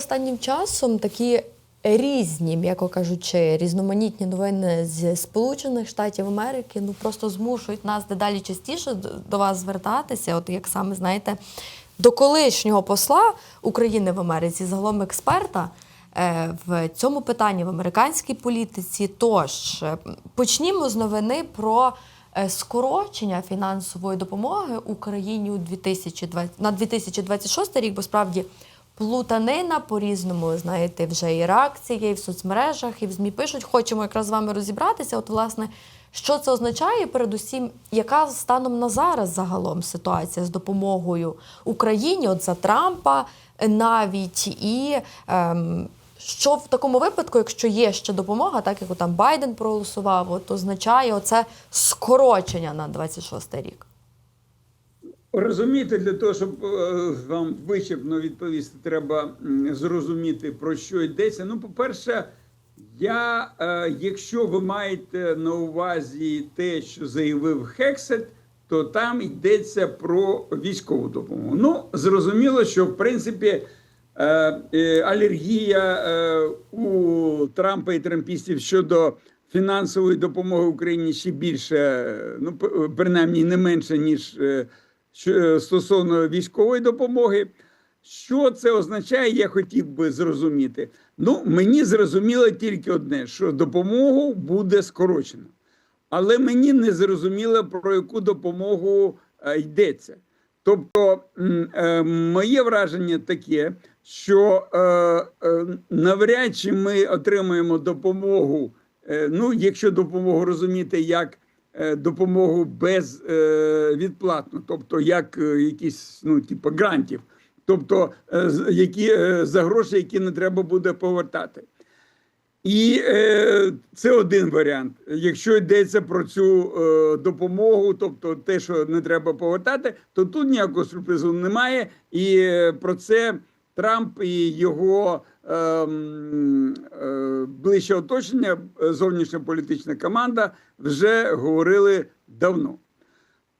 останнім часом такі різні, м'яко кажучи, різноманітні новини з Сполучених Штатів Америки ну просто змушують нас дедалі частіше до вас звертатися. От як саме знаєте, до колишнього посла України в Америці, загалом експерта. е, В цьому питанні в американській політиці. Тож е, почнімо з новини про е, скорочення фінансової допомоги Україні у 2020, на 2026 рік, бо справді плутанина по-різному, знаєте, вже і реакції, і в соцмережах, і в ЗМІ пишуть. Хочемо якраз з вами розібратися. От, власне, що це означає, передусім, яка станом на зараз загалом ситуація з допомогою Україні, от за Трампа навіть і. Ем, що в такому випадку, якщо є ще допомога, так як там Байден проголосував, от означає оце скорочення на 26 рік. Розумієте, для того, щоб е, вам вичерпно відповісти, треба зрозуміти, про що йдеться. Ну, по-перше, я, е, якщо ви маєте на увазі те, що заявив Хексет, то там йдеться про військову допомогу. Ну, зрозуміло, що в принципі е, алергія у Трампа і трампістів щодо фінансової допомоги Україні ще більше, ну принаймні не менше, ніж стосовно військової допомоги. Що це означає, я хотів би зрозуміти. Ну, мені зрозуміло тільки одне: що допомогу буде скорочено. Але мені не зрозуміло, про яку допомогу е, йдеться. Тобто, е, моє враження таке, що е, е, навряд чи ми отримаємо допомогу, е, ну, якщо допомогу розуміти як е, допомогу безвідплатну, тобто як е, якісь ну, типу грантів, тобто е, які, е, за гроші, які не треба буде повертати. І е, це один варіант. Якщо йдеться про цю е, допомогу, тобто те, що не треба повертати, то тут ніякого сюрпризу немає. І е, про це Трамп і його е, е, ближче оточення, е, зовнішня політична команда, вже говорили давно.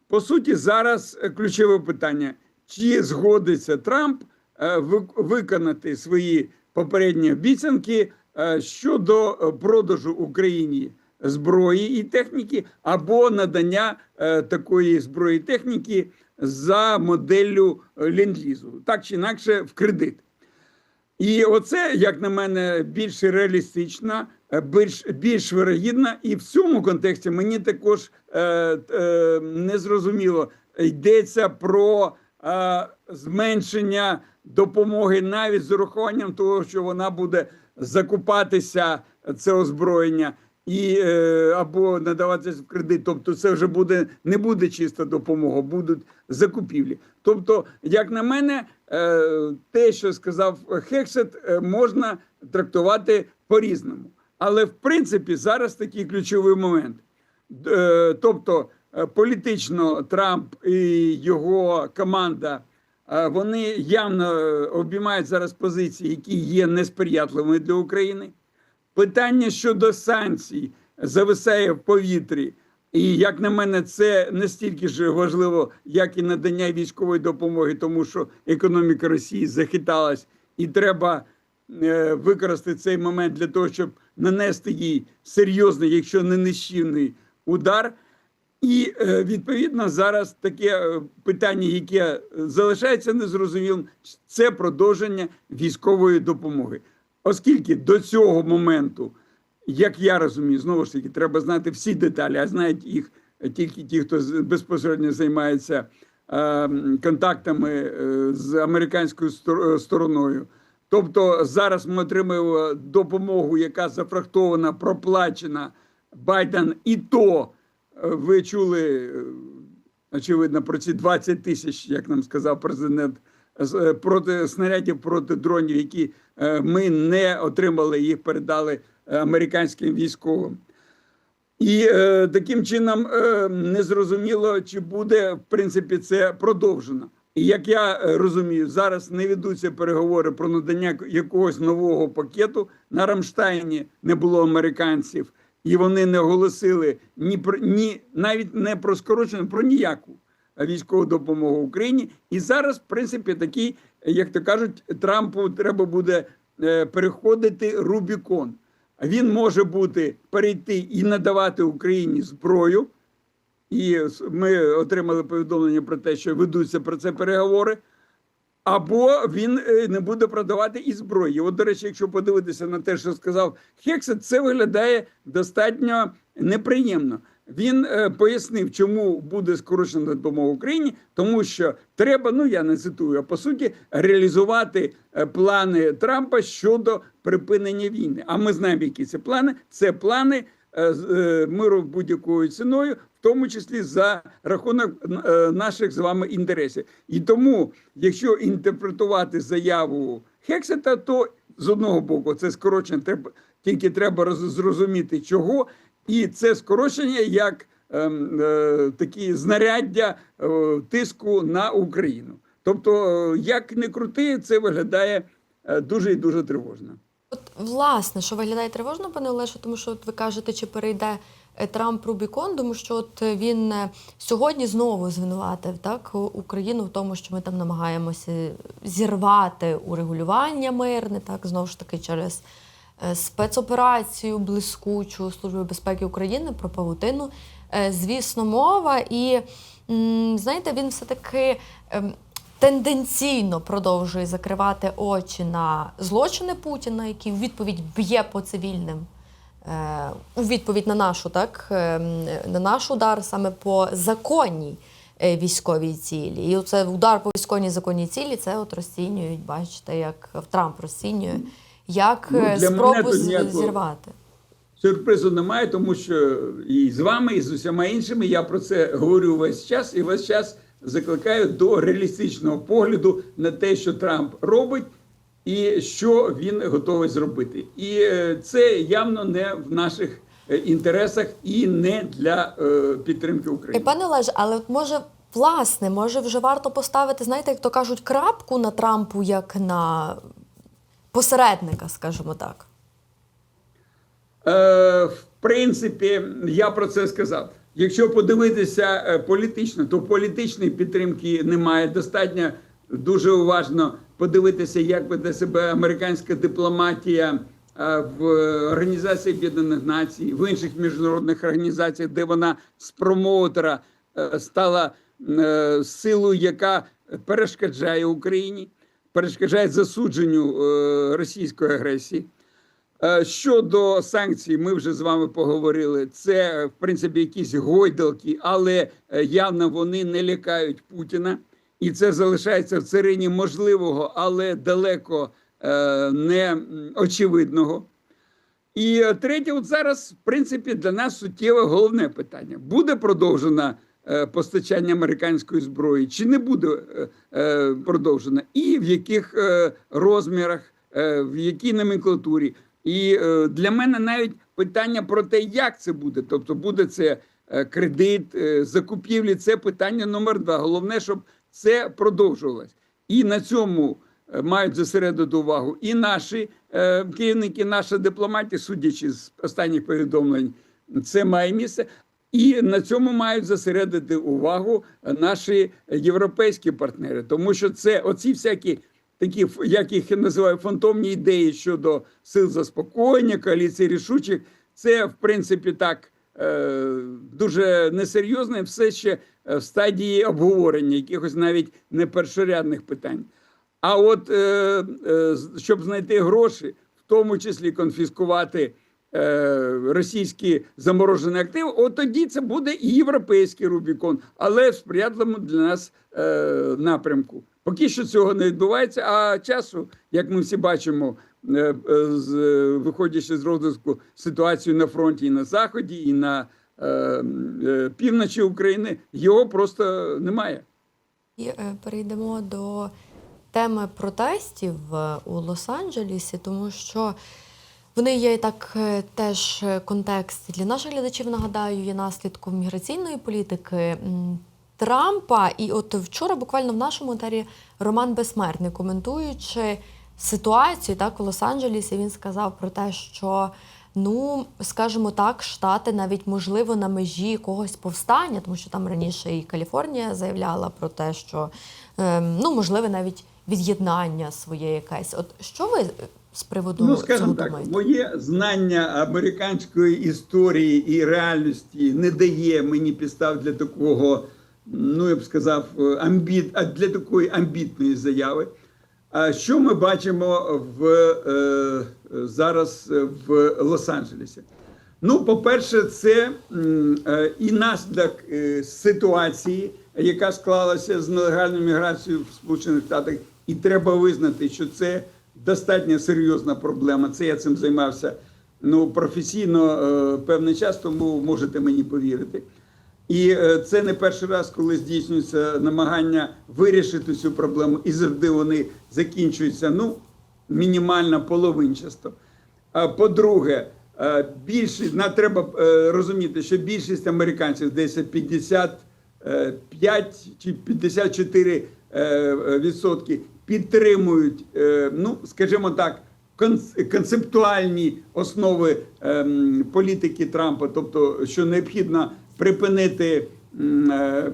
По суті, зараз е, ключове питання: чи згодиться Трамп е, виконати свої попередні обіцянки е, щодо е, продажу Україні зброї і техніки або надання е, такої зброї і техніки за моделлю е, ленд-лізу, так чи інакше в кредит. І оце, як на мене, більш реалістично, е, більш більш вирогідно. І в цьому контексті мені також е, е, не йдеться про е, зменшення допомоги навіть з урахуванням того, що вона буде закупатися це озброєння. І е, або надаватися в кредит, тобто це вже буде не буде чиста допомога, будуть закупівлі. Тобто, як на мене, е, те, що сказав Хексет, е, можна трактувати по-різному. Але в принципі зараз такий ключовий момент. Е, Тобто, політично Трамп і його команда. Вони явно обіймають зараз позиції, які є несприятливими для України. Питання щодо санкцій зависає в повітрі. І як на мене, це не стільки ж важливо, як і надання військової допомоги, тому що економіка Росії захиталась, і треба е, використати цей момент для того, щоб нанести їй серйозний, якщо не нищівний удар. І е, відповідно зараз таке е, питання, яке залишається незрозумілим, це продовження військової допомоги. Оскільки до цього моменту, як я розумію, знову ж таки, треба знати всі деталі, а знають їх тільки ті, хто безпосередньо займається е, контактами е, з американською е, стороною. Тобто зараз ми отримуємо допомогу, яка зафрахтована, проплачена Байден, і то ви чули, очевидно, про ці 20 тисяч, як нам сказав президент, проти снарядів проти дронів, які ми не отримали, їх передали американським військовим. І е, таким чином е, незрозуміло, чи буде в принципі це продовжено. І як я е, розумію, зараз не ведуться переговори про надання якогось нового пакету. На Рамштайні не було американців, і вони не оголосили ні про ні навіть не про скорочену, про ніяку військову допомогу Україні. І зараз, в принципі, такий, як то кажуть, Трампу треба буде е, переходити Рубікон. Він може бути перейти і надавати Україні зброю. І ми отримали повідомлення про те, що ведуться про це переговори. Або він е, не буде продавати і зброї. От, до речі, якщо подивитися на те, що сказав Хексет, це виглядає достатньо неприємно. Він е, пояснив, чому буде скорочена допомога Україні, тому що треба, ну я не цитую, а по суті, реалізувати е, плани Трампа щодо припинення війни. А ми знаємо, які це плани. Це плани е, е, миру будь-якою ціною, в тому числі за рахунок е, наших з вами інтересів. І тому, якщо інтерпретувати заяву Хексета, то з одного боку це скорочення, треба тільки треба зрозуміти чого, і це скорочення як ем, такі знаряддя тиску на Україну. Тобто, як не крути, це виглядає дуже і дуже тривожно. От, власне, що виглядає тривожно, пане Олеже, тому що от ви кажете, чи перейде е, Трамп Рубікон, тому що от е, він е, сьогодні знову звинуватив так Україну в тому, що ми там намагаємося зірвати урегулювання мирне, так знову ж таки через спецоперацію блискучу Служби безпеки України про павутину. Звісно, мова. І знаєте, він все-таки ем, тенденційно продовжує закривати очі на злочини Путіна, який у відповідь б'є по цивільним. Е, у відповідь на нашу, так, е, на наш удар саме по законній е, військовій цілі. І це удар по військовій законній цілі, це от розцінюють, бачите, як Трамп розцінює, як Ну, е, спробу зірвати. Сюрпризу немає, тому що і з вами, і з усіма іншими я про це говорю весь час і весь час закликаю до реалістичного погляду на те, що Трамп робить, і що він готовий зробити. І е, це явно не в наших е, інтересах і не для е, підтримки І, України. пане Олеже, але от може, власне, може вже варто поставити, знаєте, як то кажуть, крапку на Трампу як на посередника, скажімо так. Е, в принципі, я про це сказав. Якщо подивитися е, політично, то політичної підтримки немає. Достатньо дуже уважно подивитися, як веде себе американська дипломатія е, в Організації Об'єднаних Націй, в інших міжнародних організаціях, де вона з промоутера е, стала силою, яка перешкоджає Україні, перешкоджає засудженню російської агресії. Е, Щодо санкцій, ми вже з вами поговорили. Це в принципі якісь гойдалки, але е, явно вони не лякають Путіна, і це залишається в царині можливого, але далеко е, не очевидного. І третє, от зараз, в принципі, для нас суттєве головне питання: буде продовжено е, постачання американської зброї, чи не буде продовжено, і в яких розмірах, в якій номенклатурі. І е, для мене навіть питання про те, як це буде, тобто буде це е, кредит, е, закупівлі, це питання номер два. Головне, щоб це продовжувалось. І на цьому мають зосередити увагу і наші керівники, наша дипломатія, судячи з останніх повідомлень, це має місце. І на цьому мають зосередити увагу наші європейські партнери, тому що це оці всякі такі, як їх називаю, фантомні ідеї щодо сил заспокоєння, коаліції рішучих. Це в принципі так е, дуже несерйозно, і все ще е, в стадії обговорення якихось навіть не першорядних питань. А от е, щоб знайти гроші, в тому числі конфіскувати російські заморожені активи, от тоді це буде і європейський Рубікон, але в сприятливому для нас напрямку. Поки що цього не відбувається, а часу, як ми всі бачимо, е, е, е, виходячи з розвитку ситуації на фронті і на заході, і на півночі України, його просто немає. І перейдемо до теми протестів у Лос-Анджелесі, тому що вони є так теж контекст для наших глядачів. Нагадаю, є наслідком міграційної політики Трампа. І от вчора, буквально в нашому етері, Роман Безсмертний, коментуючи ситуацію так у Лос-Анджелесі, він сказав про те, що Ну, скажімо так, штати навіть можливо на межі якогось повстання, тому що там раніше і Каліфорнія заявляла про те, що ем, ну можливе навіть від'єднання своє якесь. От що ви з приводу Ну, цього так, думаєте? моє знання американської історії і реальності не дає мені підстав для такого, ну я б сказав, амбіт, а для такої амбітної заяви. А що ми бачимо в, е, зараз в Лос-Анджелесі? Ну, по-перше, це е, і наслідок е, ситуації, яка склалася з нелегальною міграцією в Сполучених Штатах, і треба визнати, що це достатньо серйозна проблема. Це я цим займався ну, професійно е, певний час, тому можете мені повірити. І е, це не перший раз, коли здійснюється намагання вирішити цю проблему, і завжди вони закінчуються ну, мінімально половинчасто. По-друге, е, більшість на треба е, розуміти, що більшість американців, десь 55 чи 54 е, відсотки, підтримують, ну скажімо так, концептуальні основи ем, політики Трампа, тобто, що необхідно припинити е, е,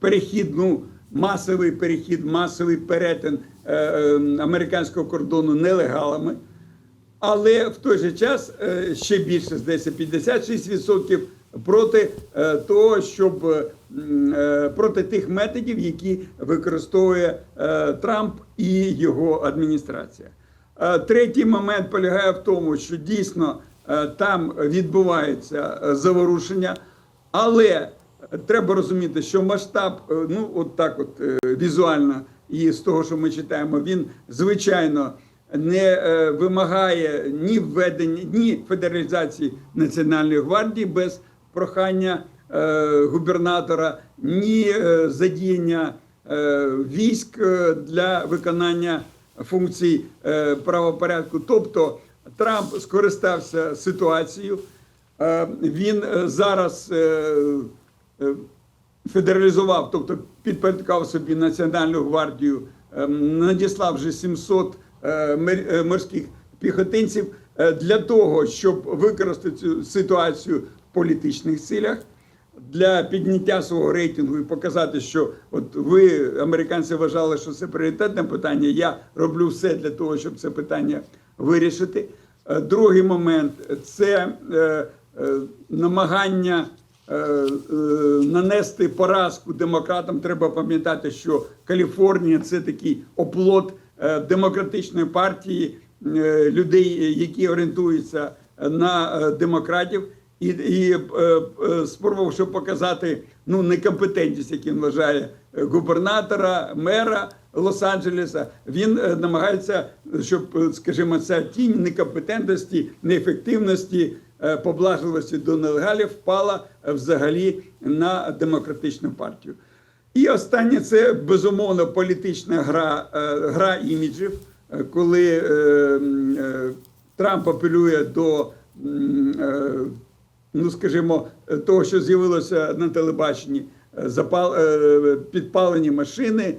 перехід, ну, масовий перехід, масовий перетин е, американського кордону нелегалами. Але в той же час ще більше здається 56% проти того, щоб проти тих методів, які використовує Трамп і його адміністрація. Третій момент полягає в тому, що дійсно там відбувається е, заворушення, але треба розуміти, що масштаб, е, ну от так, от е, візуально, і з того, що ми читаємо, він звичайно не е, вимагає ні введення, ні федералізації Національної гвардії без прохання е, губернатора, ні е, задіяння е, військ е, для виконання функцій е, правопорядку. Тобто Трамп скористався ситуацією. Е, Він е, зараз е, федералізував, тобто підпорядкував собі Національну гвардію, надіслав вже 700 е, мер- е, морських піхотинців для того, щоб використати цю ситуацію в політичних цілях. Для підняття свого рейтингу і показати, що от ви, американці, вважали, що це пріоритетне питання. Я роблю все для того, щоб це питання вирішити. Е, Другий момент це е, е, намагання нанести поразку демократам. Треба пам'ятати, що Каліфорнія це такий оплот демократичної партії людей, які орієнтуються на демократів. І, і спробувавши показати ну некомпетентність, як він вважає губернатора, мера Лос-Анджелеса, він е, намагається, щоб, е, скажімо, ця тінь некомпетентності, неефективності, е, поблажливості до нелегалів впала взагалі на демократичну партію. І останнє це безумовно політична гра, гра іміджів, коли Трамп апелює до, ну скажімо, того, що з'явилося на телебаченні, запал, підпалені машини,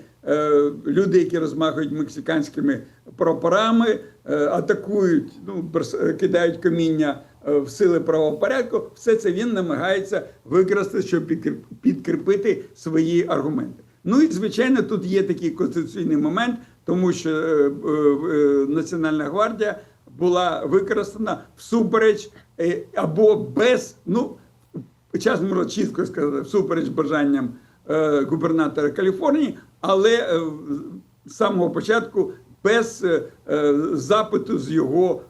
люди, які розмахують мексиканськими прапорами, е, атакують, ну, е, кидають каміння е, в сили правопорядку, все це він намагається використати, щоб підкріп- підкріпити свої аргументи. Ну і звичайно, тут є такий конституційний момент, тому що е, е, е, Національна гвардія була використана всупереч е, або без, ну час можна чітко сказати, всупереч бажанням е, губернатора Каліфорнії, але е, з самого початку без е, е, запиту з його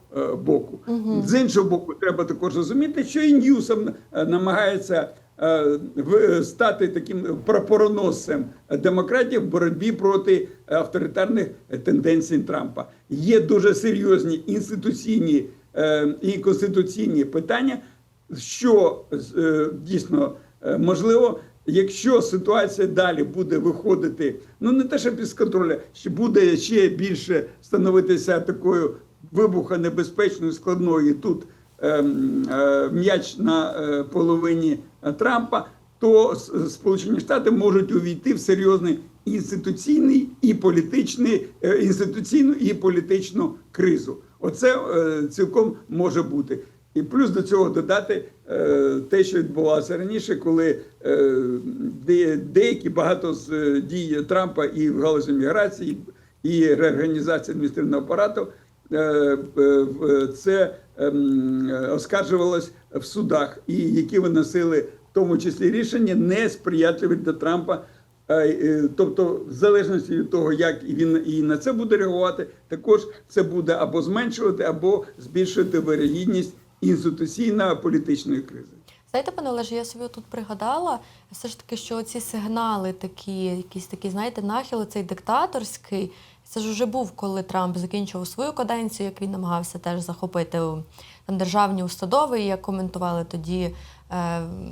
боку. З іншого боку, треба також розуміти, що і Ньюсом намагається стати таким прапороносцем демократів в боротьбі проти авторитарних тенденцій Трампа. Є дуже серйозні інституційні і конституційні питання, що дійсно можливо. Якщо ситуація далі буде виходити, ну не те, що без контролю, ще буде ще більше становитися такою вибухонебезпечною складною і тут ем, е, м'яч на е, половині е, Трампа, то Сполучені Штати можуть увійти в серйозний інституційний і політичний е, інституційну і політичну кризу. Оце е, цілком може бути. І плюс до цього додати е, те, що відбувалося раніше, коли е, деякі багато з е, дій Трампа і в галузі міграції, і реорганізації адміністративного апарату, це ем, оскаржувалось в судах, і які виносили в тому числі рішення несприятливі для Трампа. Е, е, Тобто, в залежності від того, як він і на це буде реагувати, також це буде або зменшувати, або збільшувати вирогідність інституційної політичної кризи. Знаєте, пане Олеже, я собі тут пригадала все ж таки, що ці сигнали такі, якісь такі, знаєте, нахили цей диктаторський. Це ж вже був, коли Трамп закінчував свою каденцію, як він намагався теж захопити там державні установи. Як коментували тоді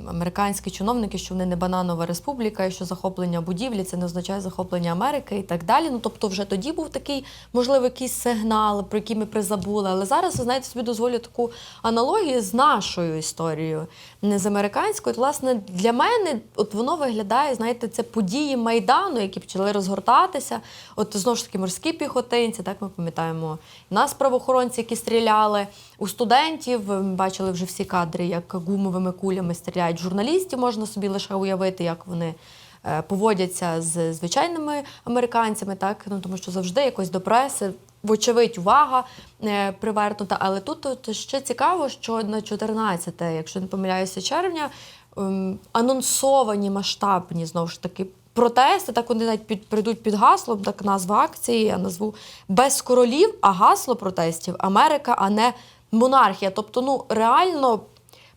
американські чиновники, що вони не бананова республіка, і що захоплення будівлі це не означає захоплення Америки і так далі. Ну тобто, вже тоді був такий, можливо, якийсь сигнал, про який ми призабули. Але зараз ви знаєте, собі дозволю таку аналогію з нашою історією, не з американською. От, власне, для мене от воно виглядає, знаєте, це події майдану, які почали розгортатися. От знову ж таки морські піхотинці, так ми пам'ятаємо нас, правоохоронці, які стріляли у студентів. Ми бачили вже всі кадри, як гумовими кулями стріляють журналістів. Можна собі лише уявити, як вони. е, Поводяться з звичайними американцями, так ну тому що завжди якось до преси, вочевидь, увага е, привернута. Але тут от ще цікаво, що на 14, якщо не помиляюся, червня ем, анонсовані масштабні знову ж таки протести. Так вони навіть під прийдуть під гаслом, так назва акції. Я назву без королів, а гасло протестів Америка, а не монархія. Тобто, ну реально.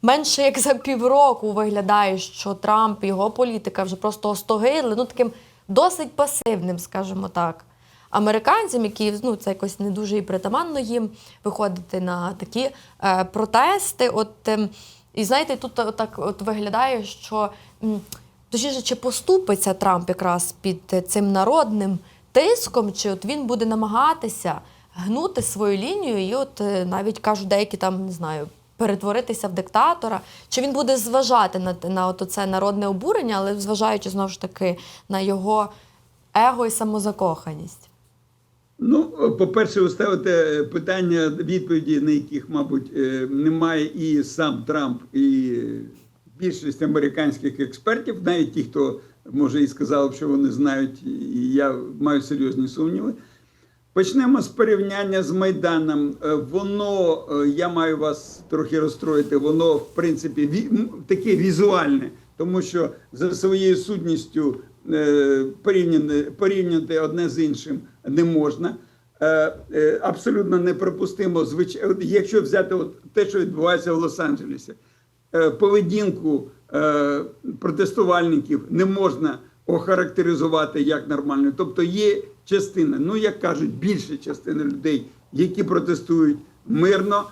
Менше як за півроку виглядає, що Трамп його політика вже просто остогидли, ну таким досить пасивним, скажімо так. Американцям, які ну це якось не дуже і притаманно їм виходити на такі е, протести. От ем, і знаєте, тут так от виглядає, що точніше, чи поступиться Трамп якраз під е, цим народним тиском, чи от він буде намагатися гнути свою лінію, і от е, навіть кажуть, деякі там не знаю. Перетворитися в диктатора, чи він буде зважати на, на от це народне обурення, але зважаючи знову ж таки на його его і самозакоханість. Ну, по-перше, ви ставите питання, відповіді на яких, мабуть, е, немає і сам Трамп, і більшість американських експертів, навіть ті, хто може і сказав, що вони знають, і я маю серйозні сумніви. Почнемо з порівняння з Майданом. Е, Воно, е, я маю вас трохи розстроїти, воно, в принципі, таке візуальне, тому що за своєю сутністю порівняти, порівняти одне з іншим не можна. Е, е, Абсолютно неприпустимо, якщо взяти от те, що відбувається в Лос-Анджелесі, е, поведінку е, протестувальників не можна охарактеризувати як нормальну. Тобто є частина, ну як кажуть, більша частина людей, які протестують мирно.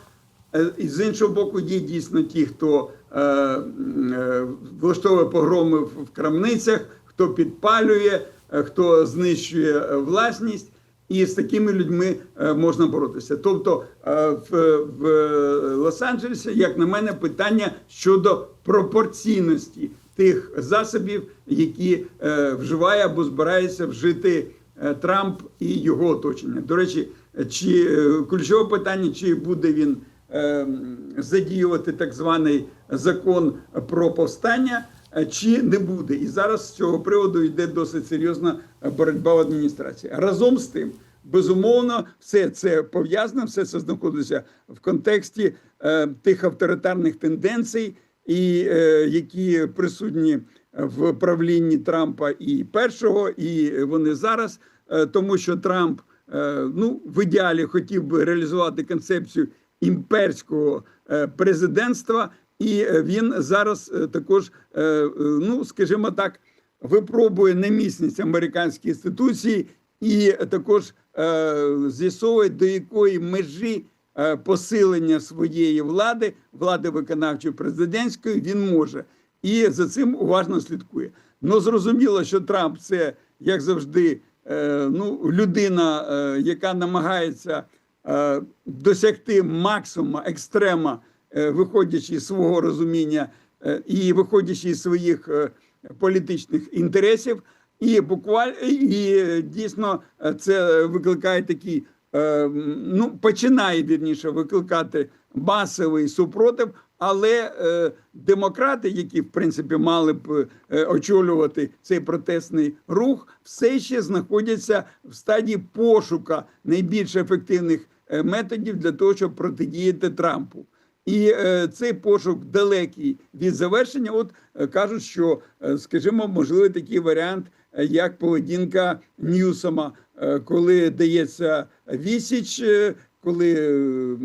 Е, з іншого боку, є дійсно ті, хто е, е, влаштовує погроми в крамницях, хто підпалює, е, хто знищує е, власність. І з такими людьми е, можна боротися. Тобто в, в Лос-Анджелесі, як на мене, питання щодо пропорційності тих засобів, які вживає або збирається вжити Трамп і його оточення. До речі, чи ключове питання, чи буде він е, задіювати так званий закон про повстання, чи не буде. І зараз з цього приводу йде досить серйозна боротьба в адміністрації. Разом з тим, безумовно, все це пов'язано, все це знаходиться в контексті е, тих авторитарних тенденцій, і е, які присутні в правлінні Трампа і першого, і вони зараз, Е, тому що Трамп е, ну в ідеалі хотів би реалізувати концепцію імперського е, президентства, і е, він зараз е, також, е, ну скажімо так, випробує немісність американських інституцій і також з'ясовує до якої межі посилення своєї влади, влади виконавчої президентської, він може і за цим уважно слідкує. Ну зрозуміло, що Трамп це як завжди, ну людина, яка намагається досягти максимуму екстрема, виходячи з свого розуміння е, і виходячи з своїх е, політичних інтересів. І буквально і е, дійсно е, це викликає такий е, ну, починає вірніше викликати масовий супротив, але е, демократи, які в принципі мали б е, очолювати цей протестний рух, все ще знаходяться в стадії пошука найбільш ефективних е, методів для того, щоб протидіяти Трампу. І е, цей пошук далекий від завершення. От е, кажуть, що, е, скажімо, можливий такий варіант, е, як поведінка Ньюсома, е, коли дається відсіч, е, коли е,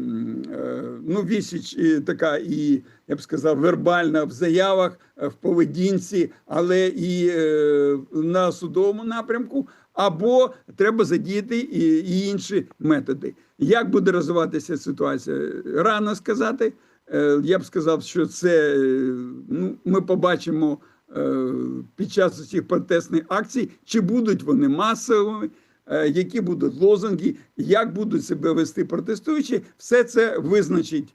е, ну, відсіч і така, і я б сказав, вербальна в заявах, е, в поведінці, але і е, на судовому напрямку. Або треба задіяти і, інші методи. Як буде розвиватися ситуація? Рано сказати. Е, Я б сказав, що це е, ну, ми побачимо е, під час цих протестних акцій, чи будуть вони масовими, які будуть лозунги, як будуть себе вести протестуючі, все це визначить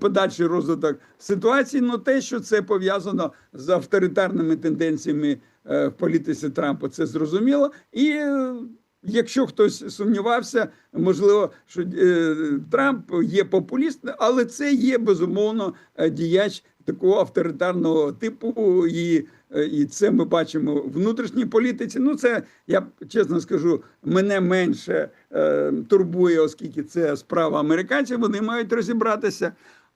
подальший розвиток ситуації. Ну те, що це пов'язано з авторитарними тенденціями в політиці Трампа, це зрозуміло. І е, якщо хтось сумнівався, можливо, що е, Трамп є популістом, але це є безумовно е, діяч такого авторитарного типу, і, е, і це ми бачимо в внутрішній політиці. Ну, це я чесно скажу, мене менше е, турбує, оскільки це справа американців. Вони мають розібратися.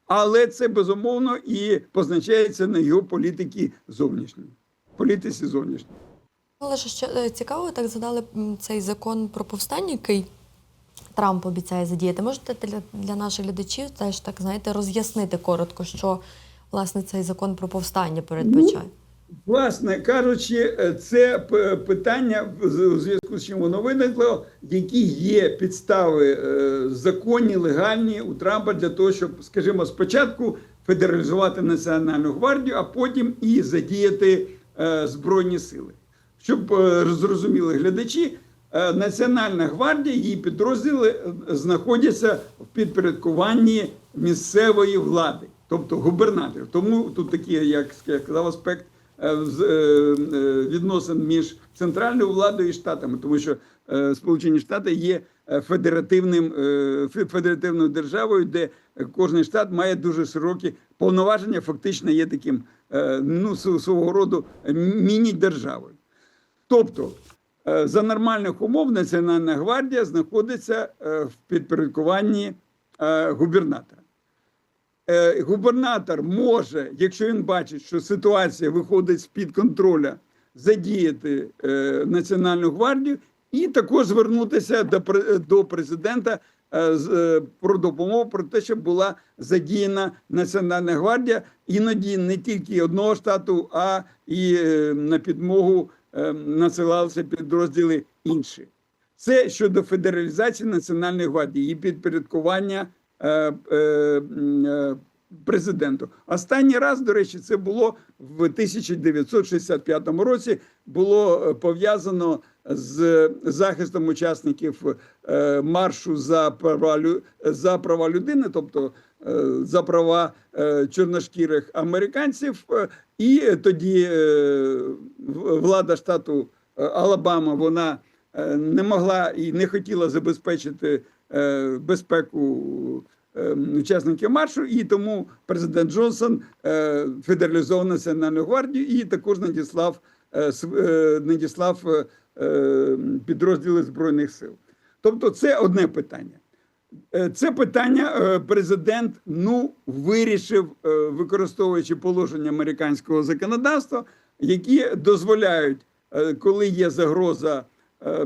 Але це безумовно і позначається на його політиці зовнішній. Політиці зовнішній. Але ще е, цікаво, так згадали цей закон про повстання, який Трамп обіцяє задіяти. Можете для, для наших глядачів теж так знаєте роз'яснити коротко, що власне цей закон про повстання передбачає? Власне кажучи, е, це питання у зв'язку з чим воно виникло, які є підстави е, законні, легальні у Трампа для того, щоб, скажімо, спочатку федералізувати національну гвардію, а потім і задіяти збройні сили. Щоб е, зрозуміли глядачі, е, Національна гвардія, її підрозділи е, знаходяться в підпорядкуванні місцевої влади, тобто губернаторів. Тому тут такий, як я сказав, аспект е, е, е, відносин між центральною владою і штатами, тому що е, Сполучені Штати є е, федеративним е, федеративною державою, де кожен штат має дуже широкі повноваження, фактично є таким е, ну свого роду міні-державою. Тобто, е, за нормальних умов Національна гвардія знаходиться е, в підпорядкуванні е, губернатора. Е, Губернатор може, якщо він бачить, що ситуація виходить з-під контроля, задіяти е, Національну гвардію і також звернутися до, пре- до президента е, е, про допомогу, про те, щоб була задіяна Національна гвардія, іноді не тільки одного штату, а і е, на підмогу е, насилалися підрозділи інші. Це щодо федералізації Національної гвардії і підпорядкування е, е, е, президенту. Останній раз, до речі, це було в 1965 році. Було е, пов'язано з захистом учасників е, маршу за права за права людини, тобто е, за права е, чорношкірих американців. І тоді влада штату Алабама вона не могла і не хотіла забезпечити безпеку учасників маршу, і тому президент Джонсон федералізував Національну гвардію і також надіслав, надіслав підрозділи Збройних сил. Тобто, це одне питання. Е, Це питання е, президент ну вирішив, е, використовуючи положення американського законодавства, які дозволяють, е, коли є загроза е, е,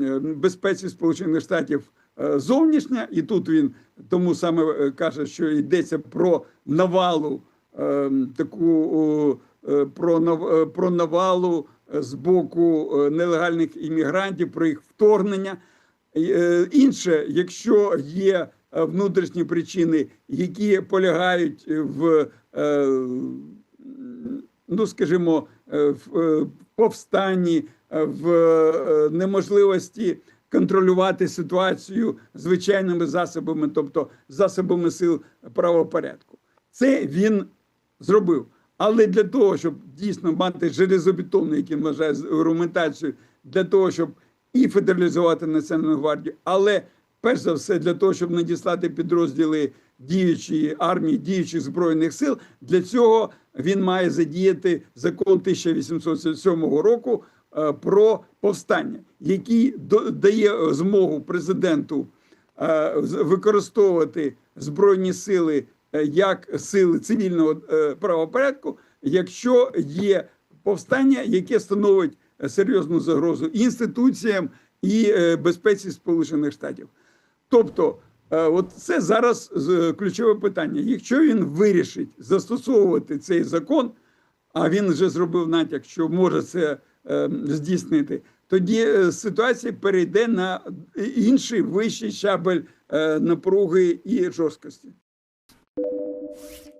е, безпеці Сполучених Штатів е, зовнішня, і тут він тому саме е, каже, що йдеться про навалу е, таку е, про е, про навалу е, з боку е, нелегальних іммігрантів, про їх вторгнення. Е, Інше, якщо є е, внутрішні причини, які полягають в, ну скажімо, в повстанні, в неможливості контролювати ситуацію звичайними засобами, тобто засобами сил правопорядку, це він зробив. Але для того, щоб дійсно мати железобетонну, як він вважає, аргументацію, для того, щоб і федералізувати Національну гвардію, але перш за все для того, щоб надіслати підрозділи діючої армії, діючих збройних сил, для цього він має задіяти закон 1807 року е, про повстання, який дає змогу президенту е, використовувати збройні сили як сили цивільного е, правопорядку, якщо є повстання, яке становить е, серйозну загрозу інституціям і е, безпеці Сполучених Штатів. Тобто, е, от це зараз ключове питання. Якщо він вирішить застосовувати цей закон, а він вже зробив натяк, що може це е, здійснити, тоді е, ситуація перейде на інший вищий щабель е, напруги і жорсткості. you